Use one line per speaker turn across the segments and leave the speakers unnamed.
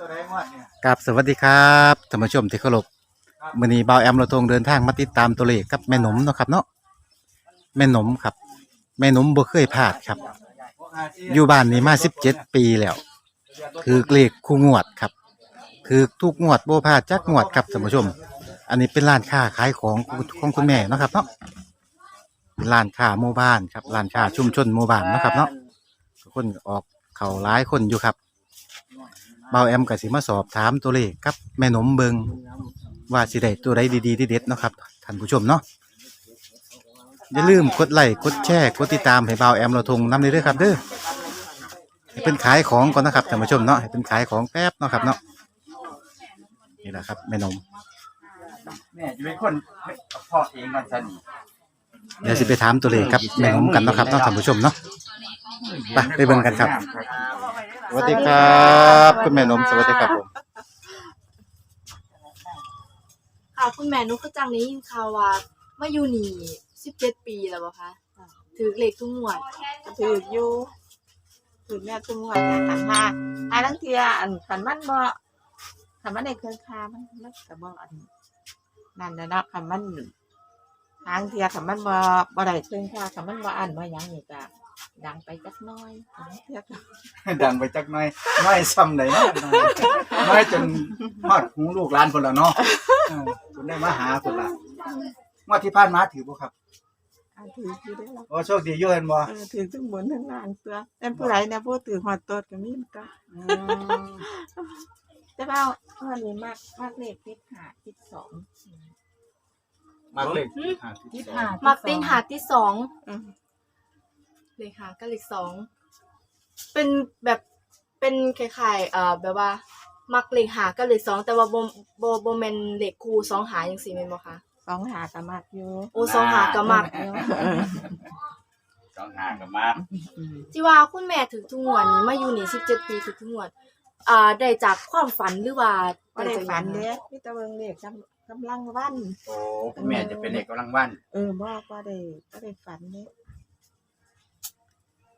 ตัวใดงวดเนี่ย
กับสวัสดีครับท่านผู้ชมที่เคารพมื้อนี้บ่าวแอมเราทงเดินทางมาติดตามตัวเลขกับแม่หนมเนาะครับเนาะแม่หนมครับ แม่หนมบ่เคยพลาดครับ อยู่บ้านนี้มา17ปีแล้ว คือเลขคู่งวดครับ คือทุกงวดบ่พลาดจักงวดครับท่านผู้ชม อันนี้เป็นร้านค้าขายของของคุณแม่เนาะครับเนาะเป็นร้านค้าหมู่บ้านครับร้านค้าชุมชนหมู่บ้านเนาะครับเนาะทุกคนออกเข้าหลายคนอยู่ครับ เบาแอมกับสิมาสอบถามตัวเลขกับแม่หนมเบิงว่าสิได้ตัวใดดีๆเด็ดๆเนาะครับท่านผู้ชมเนาะอย่าลืมกดไลค์กดแชร์กดติดตามให้เบาแอมเราทงนำเลยเด้อครับเด้อให้เป็นขายของก่อนนะครับท่านผู้ชมเนาะให้เป็นขายของแป๊บเนาะครับเนาะนี่แหละครับแม่หนม
แม่จะเป็นคนพ่อเองกันซะนี่
เดี๋ยวสิไปถามตัวเลขกับแม่หนมกันเนาะครับเนาะท่านผู้ชมเนาะไปไปเบิ่งกันครับ สวัสดีครับ คุณแม่หนมสวัสดีครับผม
ค่ะคุณแม่นุกก็จังได้ยินข่าวว่ามาอยู่นี่สิบเจ็ดปีแล้วบ่คะถือเลขทุกงวด
ถืออยู่ถือแม่ทุกงวันนะขันห้าหาลังเทียอันขันมันบ่ขันมันในเครื่องคามันมันก็บ่อันนั่นนะเนาะขันมันหางเทียขันมันบ่บ่ได้เครื่องคาขันมันบ่อันบ่หยังนี่ก็ ดังไปจักหน้อยขันเทียก็
ดังไปจักหน่อยน้อยซ้ำไหนเนาะน้อยจนฮอดหูลูกหลานคนละเนาะเออจนได้มาหาคนละงวดที่ผ่านมาถือบ่ครับ
อันถืออยู่ได้แล้ว
โอ้โชคดีอยู่เห็นบ่
เออถือทั้งบนทั้งล่างตัวแต่ผู้ใดเนี่ยผู้ถือหอดตดก็มีเหมือนกัน
อืม
แต่ว่าวันนี้มากมากเลขติดหาติดสอง
มาเลย
ติดหา
มักติงหาที่สอง
อืม
เลขหากับเลขสองเป็นแบบเป็นคล้ายๆเอ่อแบบว่า มักเลขหากับเลขสองแต่ว่าบ่บ่บ่แม่นเลขคู่สองหาจังซี่แม่นบ่คะ
สองหาก็มากอยู่
โอ้สองหาก็มัก
เออ
สองหางกับมา
อืม
ที่ว่าคุณแม่ถือทุกงวดนี้มาอยู่นี่17ปีถือทุกงวดอ่าได้จากความฝันหรือว่า
บ่ได้
จาก
ฝัน
หยัง
เด้มีแต่เบิ่งเลขกำกำลังวัน
โอ้คุณแม่จะเป็นเด็กกำลังวัน
เออบ่บ่ได้บ่ได้ฝันเด้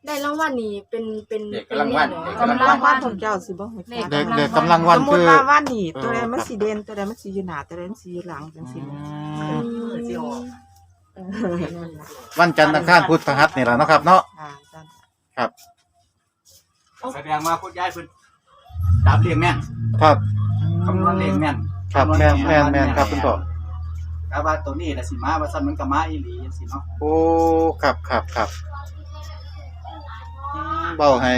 ได้รางวัลนี้เป็นเป็น
เด็กกำลังวัน
เป็
เด็ก
น
กำลัง
กำลั
วั
ง
น
วันของเจ้าสิบ่ฮู้จัก
เด็กเด็กกำลังวัน
สมมุ
คื
ติ
อ
ว่าวันนี้ตัวใด
เออ
มันสิเด่นตัวใดมันสิอยู่หน้าตัวใดมันสิอยู่หลังจังซี่
อื
นะ
ม
เออนั่นล่ะ
วันจันทร์อังคารพุธพฤหัสนี่แหละเนาะครับเนาะ
ค่ะจ้ะ
ครับ
แสดงว่าคุณยายเพิ่นดับเรียงแม่น
ครับ
คำนวณเลขแม่น
ครับแม่นแม่นแม่นครับคุณพ่อ
แต่ว่าตัวนี้น่ะสิมาว่าซั่นมันก็มาอีหลีจังซี่เนาะ
โอ้ ครับครับครับอืม เบาให้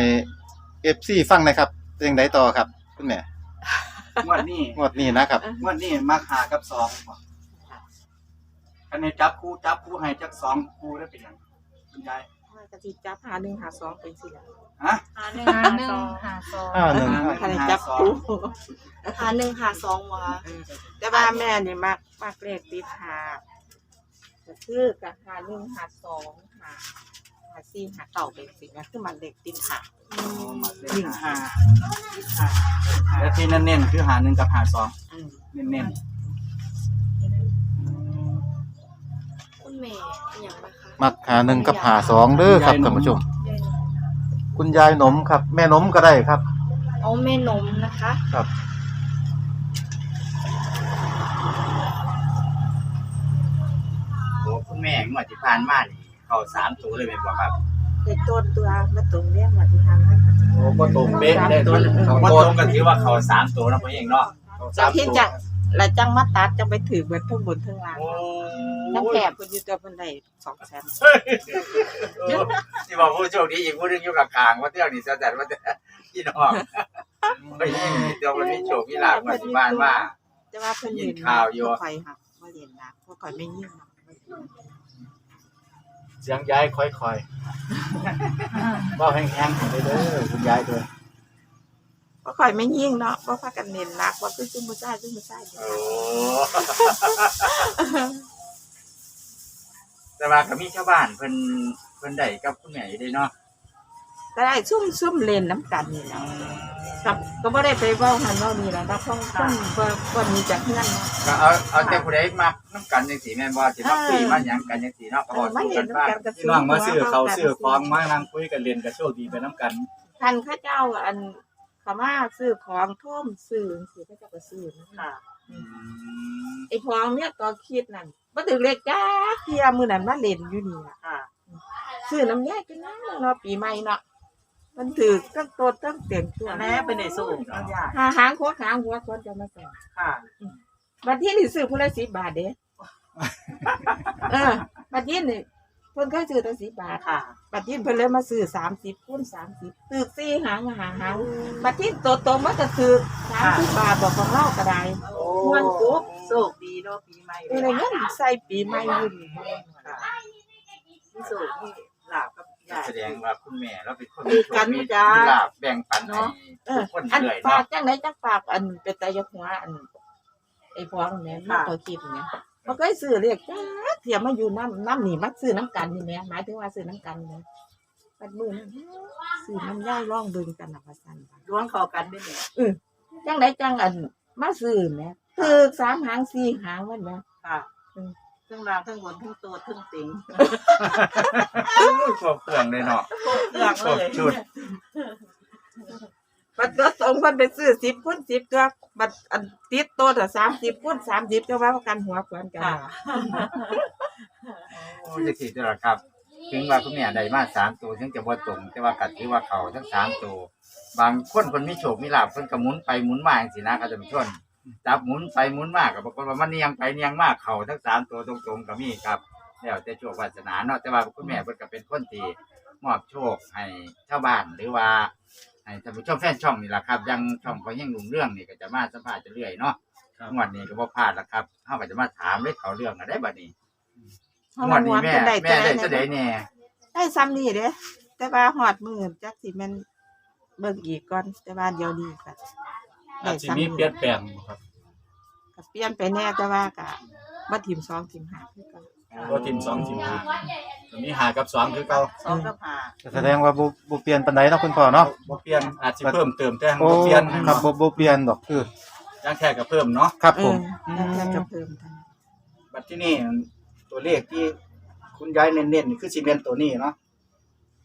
เอฟซีฟังหน่อยครับเป็นยังไงต่อครับคุณแม่
งวดนี้
งวดนี้นะครับ
งวดนี้มาหากับสองบ่คันให้จับคู่จับคู่ให้จักสองคู่ได้เป็นหยังคุณยาย
ว่าก็สิจับหา1หา2เป็นสิล่ะ
ฮะ
หาหนึ่งหาหนึ่งหาสอง
อ่าหนึ่ง
คันให้จับคู่
หาหนึ่งหาสองวะ
เออแต่ว่าแม่นี่มักมักเลขติดหาก็คือกับหาหนึ่งหาสองหา หาสี่หาเก่าเป็นสินะคือมันเลขติดหาหนึ่งหา
แล้วที่เน้นๆคือหาหนึ่งกับหาสอง
อืม
เน้น
คุณแม่เป็นอย่างไรคะ
มักหาหนึ่งกับหาสองเด้อครับท่านผู้ชม คุณยายหนมครับ แม่หนมก็ได้ครับ
เอาแม่นมนะคะ
ครับ
โอ้คุณแม่งวดที่ผ่านมานี่ เขาสามตัวเลยเป็นบ่ครับ
เลขต้นตัวมาตรงเลี้ยงมาที่ทางนั้น
ๆโอ้ก็ตรงเป๊ะได้ตัว
เขา
เขา
ต
ต
ร
รงง
กันถือว่าเขาสามตัวนะพ่อเองเนาะ
เราที่จะและจังมาตัดจังไปถือเบิดทั้งบนทั้งล่าง
โอ้
จังแถบคนอยู่ตัวคนใดสองแสน
ที่บอกผู้โชคดีอีกผู้หนึงอยู่กับกลางว่าเที่ยวนี่สะจัดว่าจะพี่น้องไปยิ่งเดี๋ยวมันมีโชคมีลาภมาที่บ้านว่า
แต่ว่าเพิ่นเรียน
ยินข่าวอยู่
บ่ค่อยหักบ่เรียนหนักบ่ค่อยไม่ยิ่งหนัก
เสียงยายค่อยๆก็แห้งๆไปเด้อคุณยายเด้อ
บ่ค่อยไม่ยิ่งเนาะบ่พากันเน้นหนักว่าคือซุ่มบ่ใช่ซุ่มบ่ใช่
โอ้แต่ว่าก็มีชาวบ้านเพิ่นเพิ่นได้กับคุณแม่อยู่เด้เนาะ
แต่ได้ซุ่มซุ่มเล่นน้ำกันนี่แหละ กับก็บ่ได้ไปเว้าหันเว้านี่แหละนักท่องคนบ่บ่มีจักเฮือนเนาะ
ก็เอาเอาแต่ผู้ใดมักน้ำกันจังซี่แม่นบ่สิมาคุยมาหยังกันจังซี่เนาะก็บอก
มา
สู่
เห็
กันน
น้ำ
ฟัง
กันกับ
พี่น้องมาซื้อเขาวซื้อของมานั่งคุยกันเล่นก็โชคดีไปน้ำกัน
ท่านเข้าเจ้าอันเขามาซื้อของท่มซื้อสิก็จะก็ซื้อนะ
ค่ะ
ไอ้พองเนี่ยตอนคิดนั่นบ่ถึงเลขจ้าเที่ยมื้อนั้นมาเล่นอยู่นี่ล่ะ
ค่ะ
ซื้อน้ำยายกันนะเนาะปีใหม่เนาะ มันถือตั้งโตตั้งเต็มตัว
แม่เป็นในสู้น้องยา
หาหางหัวหางหัวคนจะมาใส่
ค่ะ
บัดนี้นี่ซื้อผู้ละ10บาทเด้เออบัดนี้นี่เพิ่นเคยซื้อตั้ง10บาท
ค่ะ
บัดนี้เพิ่นเลยมาซื้อ30คูณ30ตึก4หางหาหางบัดนี้โตโตๆมันก็ถือ30บาทบอกของเราก็ได้ม่วนกุ๊บ
โชคดีเนาะปีใหม่
เออเงินใส่ปีใหม่อยู่นี่
ค่ะ
ที่สุดที่หลาบ กับยาย
แสดงว่าคุณแม่เราเป็นคน
มีกันจ้า
มีลาบแบ่งปันให้
เอ
ทุ
อก
คน
อัน
เรื่อย
ฝา
เนาะ
กจังไหนจังฝากอันเป็นตายกหัวอัน ไอ้พวงเนี่ยมันตัวคิดเนี่ยมันก็ซื้อเรียกจ้าเทียมมาอยู่น้ำน้ำหนีมาซื้อน้ำกันนี่แหม่หมายถึงว่าซื้อน้ำกันเนี่ยปัดมือนั่นซื้อน้ำย่ายร่องเบิ่งกันนะว่าซั่นว่า
ล้วงคอกันด้วยเนี่ย
จังไหนจังอันมาซื้อแหม่ถือสามหางสี่หางมันแหม่
ค่ะ ทั้งรางทั้งบนทั้งตัวทั้งติง
ครบเครื่องเลยเนาะ
เครื่อง
ครบ
เลย
ชุด
บัดก็สองคนไปซื้อสิบคูณสิบตัวบัดอันติดตัวแต่สามสิบคูณสามสิบก็ว่ากันหัวกวนกัน
ค่ะ
โอ้ยจะสิเด้อครับ ถึงว่าคุณแม่ได้มาสามตัวถึงจะบ่ตรง แต่ว่ากัดถือว่าเขาทั้งสามตัว บางคนคนมีโชคมีลาภเพิ่นก็หมุนไปหมุนมาจังซี่นะครับท่านผู้ชม จับหมุนไปหมุนมาก็บางคนว่ามันเนียงไปเนียงมาเขาทั้งสามตัวตรงๆก็มีครับแล้วแต่โชควาสนาเนาะแต่ว่าคุณแม่เพิ่นก็เป็นคนที่มอบโชคให้ชาวบ้านหรือว่าให้ท่านผู้ชมแฟนช่องนี่ล่ะครับ ยังช่องของยังลุงเรื่องนี่ก็จะมาสัมภาษณ์จะเรื่อยเนาะงวดนี้ก็บ่พลาดละครับเฮาก็จะมาถามเลยเขาเรื่องกันได้บัดนี้งวดนี้แม่ แม่ได้เสด็จแน่
ได้ซ้ำนี่เด้แต่ว่าหอดมือจักสิแมันเบิ่งอีกก่อนแต่ว่าเดี๋ยวนี้ก็
อาจสิมีเปลี่ยนแปลงบ่ครับ
ก็เปลี่ยนไปแน่แต่ว่าก็บ่ทีมสองทีมห้าคือเกัน
บ่ทีมสองทีมห้าก็มีหากับสองคือเก่า
สองกับหา
แสดงว่าบ่บ่เปลี่ยนปานใดเนาะคุณพ่อเนาะ
บ่เปลี่ยนอาจสิเพิ่มเติมแต่
โอ้
บ่เปลี่ยน
ครับบ่บ่เปลี่ยนดอกคือ
ยังแค่ก็เพิ่มเนาะ
ครับ
เอ
ผม
อแล้วแต่จะเพิ่มเท่านั้น
บัดที่นี่ตัวเลขที่คุณยายเน้นๆนี่คือสิเป็นตัวนี้เนาะ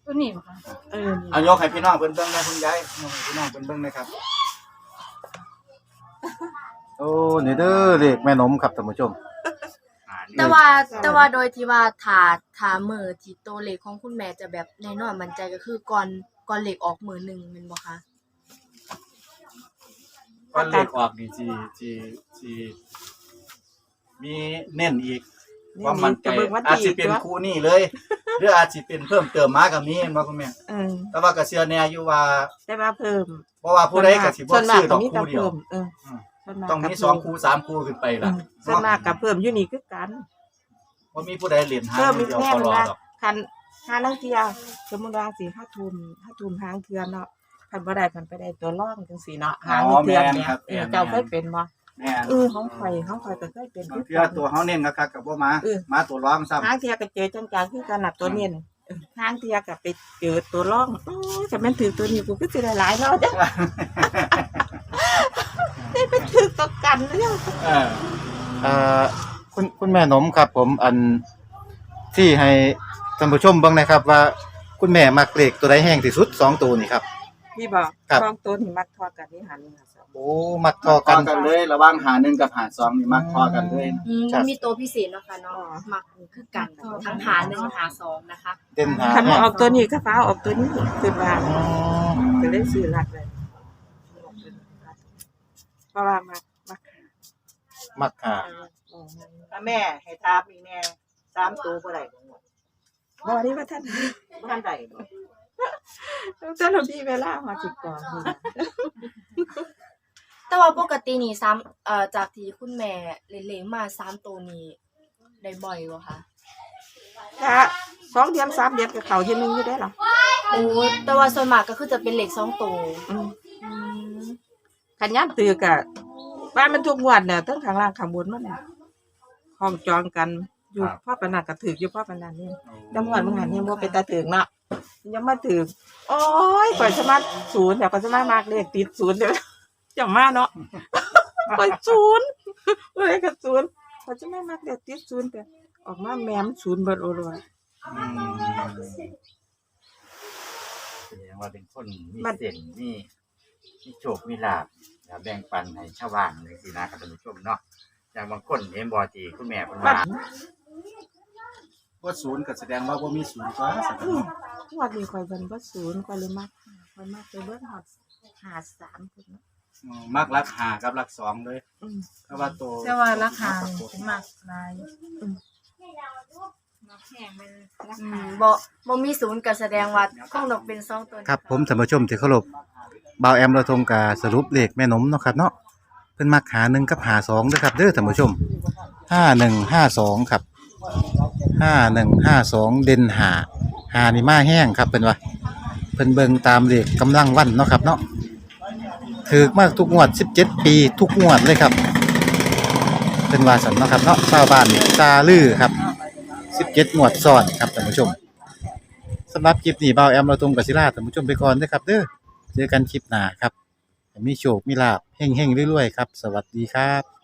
ตัวนี้บ่คะ
เออนี่
เอายกให้พี่น้องเพิ่นเบิ่งได้คุณยายยกให้พี่น้องเพิ่นเบิ่งนะครับ
โอ้นี่เด้อเลขแม่นมครับท่านผู้ชม
อ่านี่
แต่ว่าแต่ว่าโดยที่ว่าถาถามือที่ตัวเลขของคุณแม่จะแบบแน่นอนมั่นใจก็คือก่อนก่อนเลขออกมือหนึ่งแม่นบ่คะ
ก็เลขออกนี่สิสิสิมีเน้นอีก ความมั่นใจ
จะเบิ่งว่า
อาจ
ตี
สิเป็น
ตัว
คู่นี้เลย หรืออาจสิเป็นเพิ่มเติมมาก็มีเห็นบ่คุณแม่
เออ
แต่ว่าก็เชื่อแน่อยู่ว่า
แต่ว่าเพิ่ม
เพราะว่าผู้ใดก็สิบ่
ส่วนมาก
ซื้อด
ก็
อก
มีแต่
คู่เดียว
เพิ่มเออ
อืม
ส่วนาก
ต้องมี
ก็
สอง
เพิ่
คู่สามคู่ขึ้นไป
เอ
ล่ะ
อส่วนมากกับเพิ่มอยู่นี่คือกัน
บ่มีผู้ใดเล่นหา
เพิ่ม
เดี
อี
ย
ก
ว
แน่
เขา
น
รอ
ว่า
ดอก
คันห้านังเทียสมมุติว่าสิห้าทุ่มห้าทุ่มหางเทือนเนาะคันบ่ได้คันไปได้ตัวร่องจังซี่เนาะหางเทือนเนี่ยเออเจ้าเคยเป็นบ่
แม่น
เออของข่อยของข่อยก็เคยเป็น
บางเทื่อตัวเฮาเน้นคักๆก็บ่มา
เออ
มาตัวร้องซ้ำ
หางเทียก็เจอจังๆคือกันน่ะตัวนี้น่ะเออหางเทียก็ไปเจอตัวร่องโอ้ยแต่แม่นถือตัวนี้กูก็สิได้หลายเนาะจ้ะได้ไปถือตัวกันแล้ว
เออ
เอ่อคุณคุณแม่นมครับ ผมอันที่ให้ท่านผู้ชมเบิ่งนะครับ ว่าคุณแม่มักเลขตัวใดแห้งที่สุดสองตัวนี่ครับ
พี่บอก
ครับ
กองตัวนี่มักทอดกันนี่หันนี่ค่ะสอง
โอ้มักทอ
กั
กันน
กันเลยระหว่างหาหนึ่งกับหาสองนี่มักพอกันเลย
อืม
ครับ
มีตัวพิเศษเนาะค่ะเนาะมักคือกันทั้งหาหนึ่งหาสองนะคะ
เด่นหา
คันมาออกตัวนี้ก็ฟ้าออกตัวนี้คือว่า
อ๋อ
ก็เลยซื้อหลักเลยเพราะว่ามักมัก
มักหา
ถ้าแม่ให้ทาบอีกแน่สามตัวบ่ได้บ่หมด
บ่นี่ว่าท่าน
ท่านใดบ่
ท่านเรามีเวลามาจิบก่อนนี่นะ
แต่ว่าปกตินี่ซ้ำเอ่อจากที่คุณแม่เล่นๆมาสามตัวนี้ได้บ่อยบ่คะ
ถ้าสองเดือนสามเดือนกับเขาเทียนึงอยู่ได้หรอ
โอ้แต่ว่าส่วนมากก็คือจะเป็นเลขสองตัว
อืม
อืม
ขันย่ามตือกะบ้านมันทุกงวดเนี่ยทั้งข้างล่างข้างบนมันน่ะห้องจองกันอยู่พ่อปานนันก็ถืออยู่พ่อปานนันนี่จังหวัดมึงหันยังบ่เป็นตาถึงเนาะยังมาถึงโอ้ยก่อยสมาร์ทศูนย์เดี๋ยวก่อยสมาร์ทมากเลขติดศูนย์เดี๋ยว จะมาเนาะก่อยศูนย์เลขกับศูนย์ก่อยจะไม่มากเลขติดศูนย์แต่ออกมาแมมศูนย์เบิดโอรวย
อืมแสดงว่าเป็นคนมี
มัน
เส้นมีมีโชคมีลาภอย่าแบ่งปันให้ชาวบ้านจังซี่นะครับท่านผู้ชมเนาะอย่างบางคนเห็นบ่ที่คุณแม่เพิ่นว่า
ว่าศูนย์ก็แสดงว่าบ่มีศูนย์ก็แสดงว่า
งวดนี้ข่อยเบิ่นบ่ศูนย์ข่อยเลยมักข่อยมักไปเบิ่งฮอด53พุ่นเนาะ
อืมมักรักหากับรักสองเลย
อืม
เพราะว่าตัว
แต่ว่าราคานี่สิมากหลาย
อืมบ่บ่มีศูนย์ก็แสดงว่าคงต้องเป็นสองตัวนี้
ครับผมท่านผู้ชมที่เคารพบ่าวแอมเราทงกาสรุปเลขแม่นมเนาะครับเนาะเพิ่นมักหาหนึ่งกับหาสองเด้อครับเด้อท่านผู้ชมห้าหนึ่งห้าสองครับห้าหนึ่งห้าสองเด่นหาหานี่มาแห้งครับเพิ่นว่าเพิ่นเบิ่งตามเลขกำลังวันเนาะครับเนาะ ถือมากทุกงวด 17 ปีทุกงวดเลยครับ เป็นวาสันเนาะครับเนาะชาวบ้านนี่ตาลือครับ 17งวดซ้อนครับท่านผู้ชมสำหรับคลิปนี้บ่าแอมเราตรงกับศิลาท่านผู้ชมไปก่อนเด้อครับเด้อเจอกันคลิปหน้าครับ มีโชคมีลาบเฮงๆรวยๆครับ สวัสดีครับ